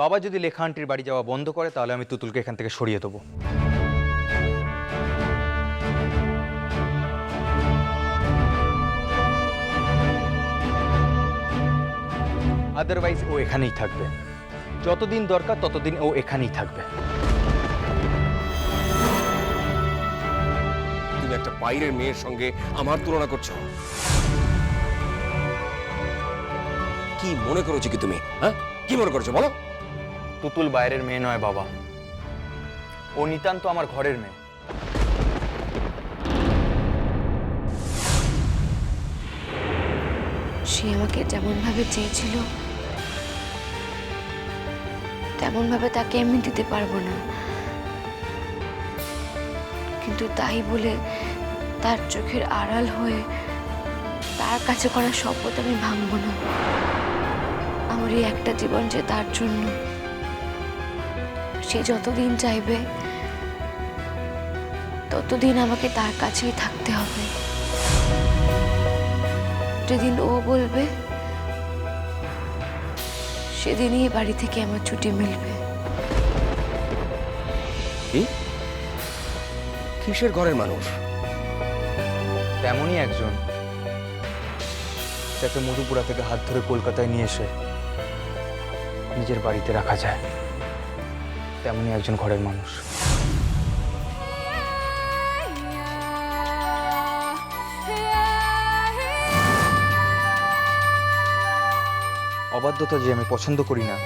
বাবা যদি লেখা আন্টির বাড়ি যাওয়া বন্ধ করে, তাহলে আমি তুতুলকে এখান থেকে সরিয়ে দেবো। আদারওয়াইজ ও এখানেই থাকবে। যতদিন দরকার, ততদিন ও এখানেই থাকবে। তুমি একটা বাইরের মেয়ের সঙ্গে আমার তুলনা করছ। কি মনে করেছ কি তুমি? হ্যাঁ? কি মনে করছ? বলো। তুতুল বাইরের মেয়ে নয় বাবা। ও নিতান্ত আমার ঘরের মেয়ে। সে আমাকে যেমনভাবে চেয়েছিল, তেমনভাবে তাকে আমি দিতে পারব না। কিন্তু তাই বলে তার চোখের আড়াল হয়ে তার কাছে করা শপথ আমি ভাঙবো না। আমার এই একটা জীবন যে তার জন্য সে যতদিন চাইবে ততদিন আমাকে তার কাছেই থাকতে হবে। যেদিন ও বলবে সেদিনই বাড়ি থেকে আমার ছুটি মিলবে। কিসের ঘরের মানুষ? তেমনই একজন। যাকে মধুপুরা থেকে হাত ধরে কলকাতায় নিয়ে এসে নিজের বাড়িতে রাখা যায়। তেমনই একজন ঘরের মানুষ। অবাধ্যতা যে আমি পছন্দ করি না,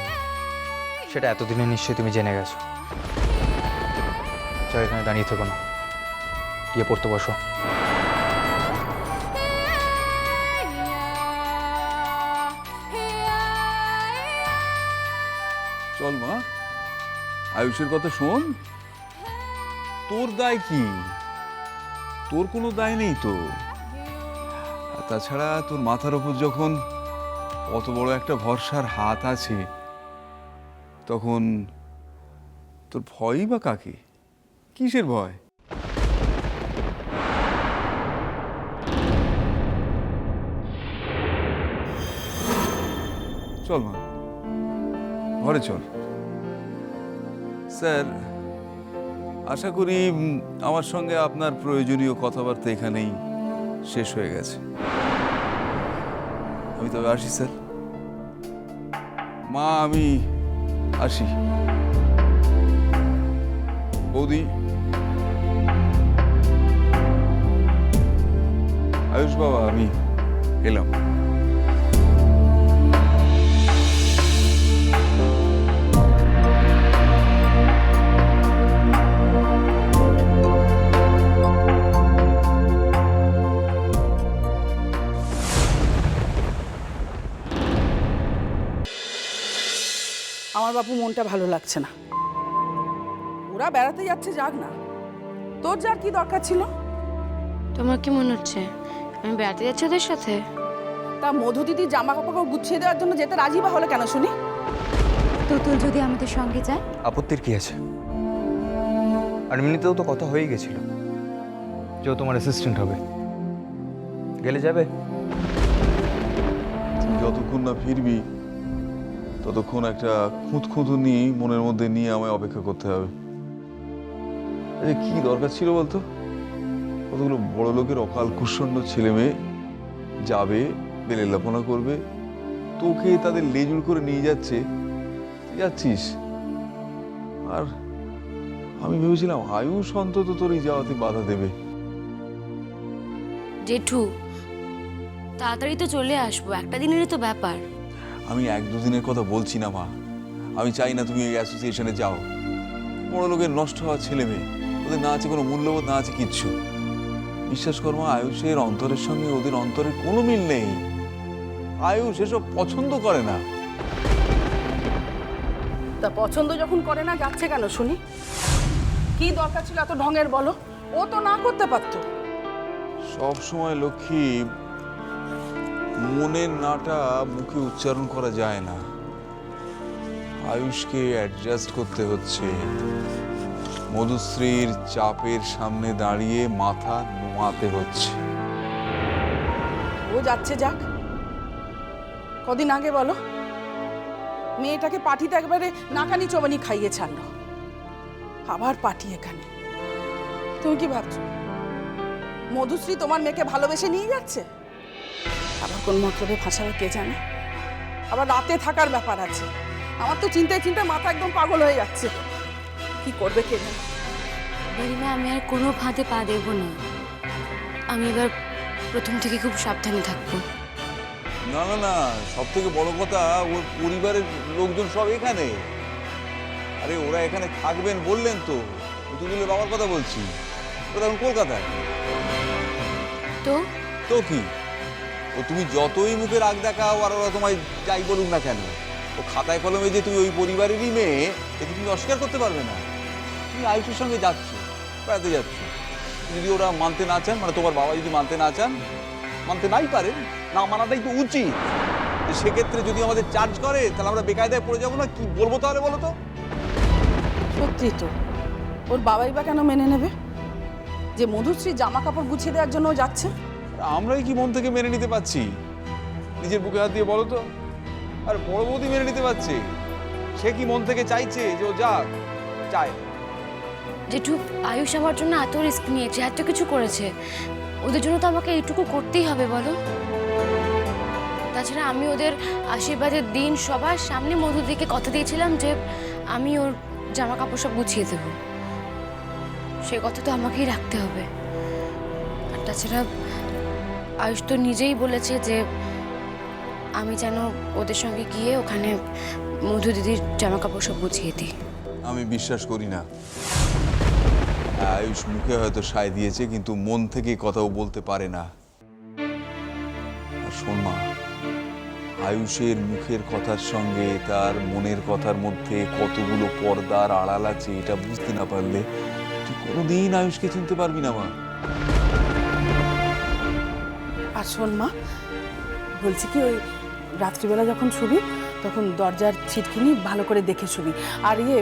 সেটা এতদিনে নিশ্চয়ই তুমি জেনে গেছো। চল এখানে দাঁড়িয়ে থেকো না। গিয়ে পড়তে বসো। চল মা। আয়ুষের কথা শোন। তোর দায় কি? তোর কোনো দায় নেই তো। আর তাছাড়া তোর মাথার ওপর যখন অত বড় একটা ভরসার হাত আছে, তখন তোর ভয়ই বা কাকে? কিসের ভয়? চল মা, ঘরে চল। স্যার, আশা করি আমার সঙ্গে আপনার প্রয়োজনীয় কথাবার্তা এখানেই শেষ হয়ে গেছে। আমি তবে আসি, স্যার। মা, আমি আসি। বৌদি। আয়ুষ বাবা, আমি এলাম। ভালো লাগছে না। ওরা বেড়াতে যাচ্ছে যাক না। তোর যার কি দরকার ছিল? তোমার কি মনে হচ্ছে? আমি বেড়াতে যাচ্ছি ওদের সাথে? তা মধু দিদি জামা কাপড় গুছিয়ে দেওয়ার জন্য যেতে রাজি বা হলো কেন শুনি? তুতুল যদি আমাদের সঙ্গে যায়? আপত্তির কি আছে? আর এমনিতেও তো কথা হয়ে গেছিল যে ও তোমার অ্যাসিস্ট্যান্ট হবে। গেলে যাবে? যতক্ষণ না ফিরবি ততক্ষণ একটা খুঁতখুঁতুনি মনের মধ্যে নিয়ে আমায় অপেক্ষা করতে হবে। আরে কি দরকার ছিল বলতো? কতগুলো বড় লোকের অকাল কুষণ্ড ছেলে মেয়ে যাবে বেলেলাপনা করবে, তোকে তাদের লেজুর করে নিয়ে যাচ্ছে। যাচ্ছিস? আর আমি ভেবেছিলাম আয়ুষ অন্তত তোর এই যাওয়াতে বাধা দেবে। জেঠু, তাড়াতাড়ি তো চলে আসব, একটা দিনেরই তো ব্যাপার। আমি এক দুদিনের কথা বলছি না মা। আমি চাই না তুমি এই অ্যাসোসিয়েশনে যাও। বড় লোকের নষ্ট হওয়া ছেলে মেয়ে ওদের না আছে কোনো মূল্যবোধ না আছে কিচ্ছু। বিশ্বাস কর মা আয়ুষের অন্তরের সঙ্গে ওদের অন্তরের কোনো মিল নেই। আয়ুষ এসব পছন্দ করে না। তা পছন্দ যখন করে না যাচ্ছে কেন শুনি? কি দরকার ছিল এত ঢঙের বলো? ও তো না করতে পারতো। সব সময় লক্ষ্মী মনের নাটা মুখে উচ্চারণ করা যায় না। আয়ুষকে অ্যাডজাস্ট করতে হচ্ছে। মধুশ্রীর চাপের সামনে দাঁড়িয়ে মাথা নোয়াতে হচ্ছে। ও যাচ্ছে যাক। কদিন আগে বলো, মেয়েটাকে পাঠিতে একবারে নাকানি চবানি খাইয়ে ছাড়লো। আবার পাঠি এখানে। তুমি কি ভাবছ? মধুশ্রী তোমার মেয়েকে ভালোবেসে নিয়ে যাচ্ছে? আবার কোন মতলবে ফাঁসাবে কে জানে? আবার রাতে থাকার ব্যাপার আছে। আমার তো চিন্তায় চিন্তায় মাথা একদম পাগল হয়ে যাচ্ছে। কি করবে কে জানে? গরিমা আমি আর কোনো ফাঁদে পা দেবো না। আমি এবার প্রথম থেকে খুব সাবধানে থাকব। না না না সব থেকে বড় কথা ওর পরিবারের লোকজন সব এখানে। আরে ওরা এখানে থাকবেন বললেন তো। তুতুলের বাবার কথা বলছি। ওরা এখন কলকাতায়? তো? তো কি? ও তুমি যতই মুখে রাগ দেখাও আর ওরা তোমায় যাই বলুক না কেন, ও খাতায় কলমে যে তুমি ওই পরিবারেরই মেয়ে, এতে তুমি অস্বীকার করতে পারবে না। তুমি আয়ুষের সঙ্গে যাচ্ছ, বেড়াতে যাচ্ছ। যদি ওরা মানতে না চান মানে তোমার বাবা যদি মানতে না চান, মানতে নাই পারেন না মানাটাই তো উচিত। সেক্ষেত্রে যদি আমাদের চার্জ করে, তাহলে আমরা বেকায়দায় পড়ে যাব না, কি বলব তাহলে বলো তো? সত্যি তো। ওর বাবাই বা কেন মেনে নেবে? যে মধুশ্রী জামা কাপড় গুছিয়ে দেওয়ার জন্য যাচ্ছে? আমরাই কি মন থেকে মেনে নিতে পারছি? নিজের বুকে হাত দিয়ে বলো তো। আর বড় বৌদি মেনে নিতে পারছে? সে কি মন থেকে চাইছে যে ও যাক, চায়? জেঠু, আয়ুষ আমার জন্য এত রিস্ক নিয়েছে, এত কিছু করেছে। ওদের জন্য তো আমাকে এইটুকু করতেই হবে, বলো। তাছাড়া আমি ওদের আশীর্বাদের দিন সবার সামনে মধুদিকে কথা দিয়েছিলাম যে আমি ওর জামা কাপড় সব গুছিয়ে দেবো। সে কথা তো আমাকেই রাখতে হবে। আর তাছাড়া আয়ুষ তো নিজেই বলেছে যে আমি যেন ওদের সঙ্গে গিয়ে ওখানে মধু দিদির জামা কাপড় সব গুছিয়ে দিই। আমি বিশ্বাস করি না। আয়ুষ মুখে হয়তো সায় দিয়েছে, কিন্তু মন থেকে কথাও বলতে পারে না। শোন মা, আয়ুষের মুখের কথার সঙ্গে তার মনের কথার মধ্যে কতগুলো পর্দার আড়াল আছে, এটা বুঝতে না পারলে তুই কোনোদিন আয়ুষকে চিনতে পারবি না মা। আর শোন মা। বলছি কি ওই রাত্রিবেলা যখন শুবি তখন দরজার ছিটকিনি ভালো করে দেখে শুবি। আর ইয়ে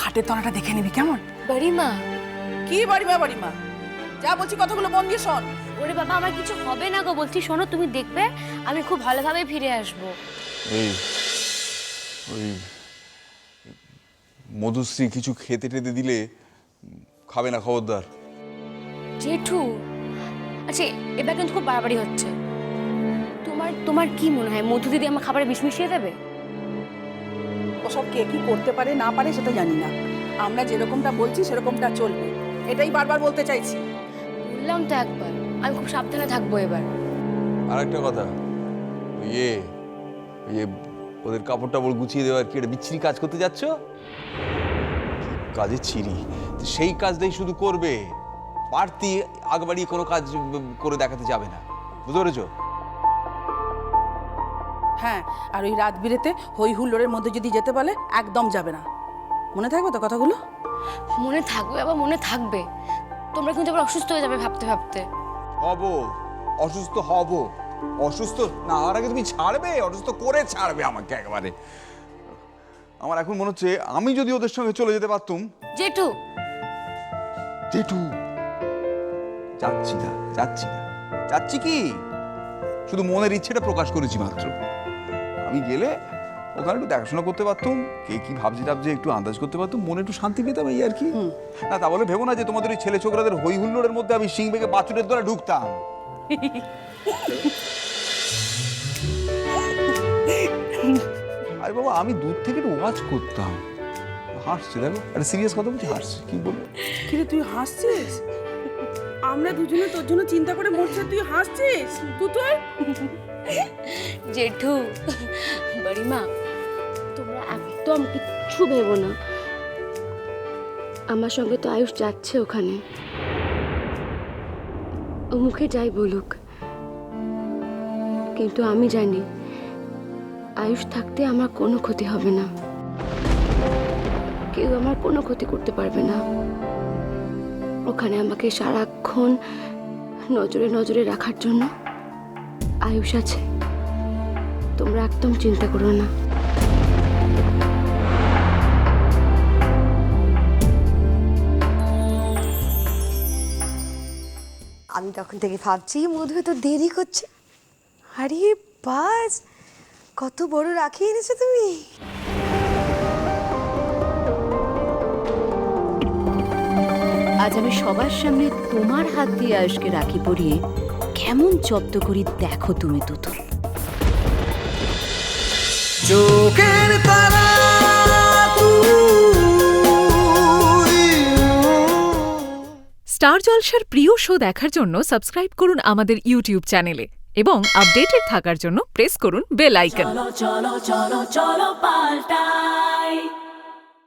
খাটের তলাটা দেখে নিবি কেমন? বাড়ি বাড়িমা কি বাড়িমা বাড়িমা যা বলছি কথাগুলো মন দিয়ে শোন। ওরে বাবা আমার কিছু হবে না গো বলছি শোনো তুমি দেখবে আমি খুব ভালোভাবে ফিরে আসব। এই ওই মধুশ্রী কিছু খেতে টেতে দিলে খাবে না খবরদার। জেঠু আচ্ছা এবার কিন্তু খুব বাড়াবাড়ি হচ্ছে। তোমার তোমার কি মনে হয়? মধু দিদি আমার খাবারে বিষ মিশিয়ে দেবে? ওসব কে কি করতে পারে না পারে সেটা জানি না। আমরা যেরকমটা বলছি সেরকমটা চলবে। এটাই বারবার বলতে চাইছি। বললাম তো একবার আমি খুব সাবধানে থাকব এবার। আর একটা কথা। ওই ইয়ে ওই ইয়ে ওদের কাপড় টাপড় গুছিয়ে দেওয়ার কি একটা বিচ্ছিরি কাজ করতে যাচ্ছ? কাজে ছিরি। তো সেই কাজটাই শুধু করবে। বাড়তি আগবাড়ি কোনো কাজ করে দেখাতে যাবে না। বুঝতে পেরেছ? হ্যাঁ আর ওই রাত বিরেতে হই হুল্লোড়ের মধ্যে যদি যেতে বলে একদম যাবে না। মনে থাকবে তো কথাগুলো? মনে থাকবে আবার মনে থাকবে। তোমরা কিন্তু আবার অসুস্থ হয়ে যাবে ভাবতে ভাবতে। হব অসুস্থ হব। অসুস্থ না হওয়ার আগে তুমি ছাড়বে অসুস্থ করে ছাড়বে আমাকে একেবারে। আমার এখন মনে হচ্ছে আমি যদি ওদের সঙ্গে চলে যেতে পারতুম। জেঠু! জেঠু! যাচ্ছি না যাচ্ছি না। যাচ্ছি কি? শুধু মনের ইচ্ছেটা প্রকাশ করেছি মাত্র। আমি গেলে ওখানে একটু দেখাশোনা করতে পারতাম কে কি ভাবছে টাবছে একটু আন্দাজ করতে পারতাম মনে একটু শান্তি পেতাম এই আর কি। না তা বলে ভেবো না যে তোমাদের ওই ছেলে ছোকরাদের হই হুল্লোড়ের মধ্যে আমি সিং বেগে বাছুরের দ্বারা ঢুকতাম। আরে বাবা আমি দূর থেকে একটু ওয়াচ করতাম। হাসছে দেখো একটা সিরিয়াস কথা বলছি হাসছে কি বলব? কিরে তুই হাসছিস? আমরা দুজনে তোর জন্য চিন্তা করে মরছি তুই হাসছিস? তুই তো জেঠু, বাড়িমা, তোমরা একদম কিচ্ছু ভেবো না। আমার সঙ্গে তো আয়ুষ যাচ্ছে ওখানে। ও মুখে যাই বলুক। কিন্তু আমি জানি, আয়ুষ থাকতে আমার কোনো ক্ষতি হবে না। কেউ আমার কোনো ক্ষতি করতে পারবে না। ওখানে আমাকে সারাক্ষণ নজরে নজরে রাখার জন্য আয়ুষ আছে। তোমরা একদম চিন্তা করো না। আমি তখন থেকে ভাবছি, মধু তো দেরি করছে? আরে বাস, কত বড় রাখি এনেছো তুমি? আজ আমি সবার সামনে তোমার হাত দিয়ে আয়ুষকে রাখি পরিয়ে কেমন জব্দ করি দেখো তুমি তুতুল চোখের তারা স্টার জলসার প্রিয় শো দেখার জন্য সাবস্ক্রাইব করুন আমাদের ইউটিউব চ্যানেলে এবং আপডেটেড থাকার জন্য প্রেস করুন বেল আইকন।